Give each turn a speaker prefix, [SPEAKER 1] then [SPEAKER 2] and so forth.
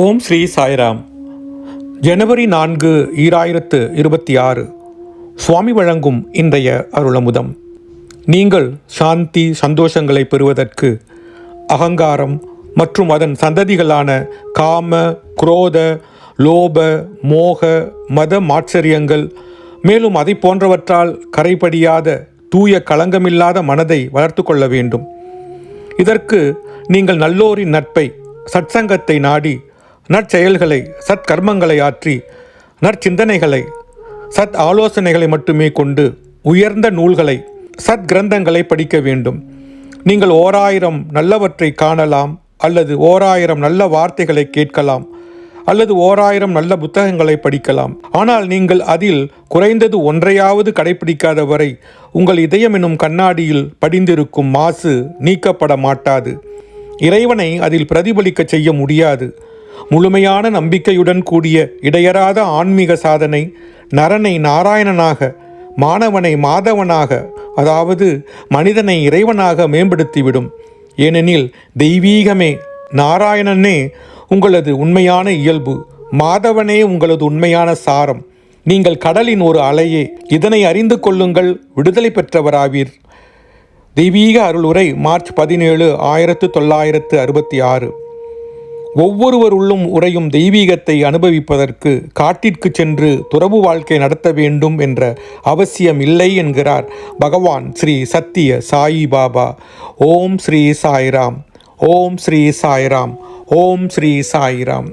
[SPEAKER 1] ஓம் ஸ்ரீ சாய்ராம். ஜனவரி நான்கு ஈராயிரத்து இருபத்தி ஆறு சுவாமி வழங்கும் இன்றைய அருளமுதம். நீங்கள் சாந்தி சந்தோஷங்களை பெறுவதற்கு அகங்காரம் மற்றும் அதன் சந்ததிகளான காம குரோத லோப மோக மத மாச்சரியங்கள் மேலும் அதை போன்றவற்றால் கரைபடியாத தூய களங்கமில்லாத மனதை வளர்த்து கொள்ள வேண்டும். இதற்கு நீங்கள் நல்லோரின் நட்பை சற்சங்கத்தை நாடி நற்செயல்களை சத்கர்மங்களை ஆற்றி நற்சிந்தனைகளை சத் ஆலோசனைகளை மட்டுமே கொண்டு உயர்ந்த நூல்களை சத் கிரந்தங்களை படிக்க வேண்டும். நீங்கள் ஓராயிரம் நல்லவற்றை காணலாம் அல்லது ஓராயிரம் நல்ல வார்த்தைகளை கேட்கலாம் அல்லது ஓராயிரம் நல்ல புத்தகங்களை படிக்கலாம். ஆனால் நீங்கள் அதில் குறைந்தது ஒன்றையாவது கடைபிடிக்காத வரை உங்கள் இதயம் என்னும் கண்ணாடியில் படிந்திருக்கும் மாசு நீக்கப்பட மாட்டாது. இறைவனை அதில் பிரதிபலிக்க செய்ய முடியாது. முழுமையான நம்பிக்கையுடன் கூடிய இடையறாத ஆன்மீக சாதனை நரனை நாராயணனாக மாணவனை மாதவனாக அதாவது மனிதனை இறைவனாக மேம்படுத்திவிடும். ஏனெனில் தெய்வீகமே நாராயணனே உங்களது உண்மையான இயல்பு மாதவனே உங்களது உண்மையான சாரம். நீங்கள் கடலின் ஒரு அலையே இதனை அறிந்து கொள்ளுங்கள் விடுதலை பெற்றவராவீர். தெய்வீக அருளுரை மார்ச் பதினேழு ஆயிரத்து தொள்ளாயிரத்து அறுபத்தி ஆறு. ஒவ்வொருவர் உள்ளும் உறையும் தெய்வீகத்தை அனுபவிப்பதற்கு காட்டிற்கு சென்று துறவு வாழ்க்கை நடத்த வேண்டும் என்ற அவசியம் இல்லை என்கிறார் பகவான் ஸ்ரீ சத்திய சாயி பாபா. ஓம் ஸ்ரீ சாய்ராம். ஓம் ஸ்ரீ சாய்ராம். ஓம் ஸ்ரீ சாய்ராம்.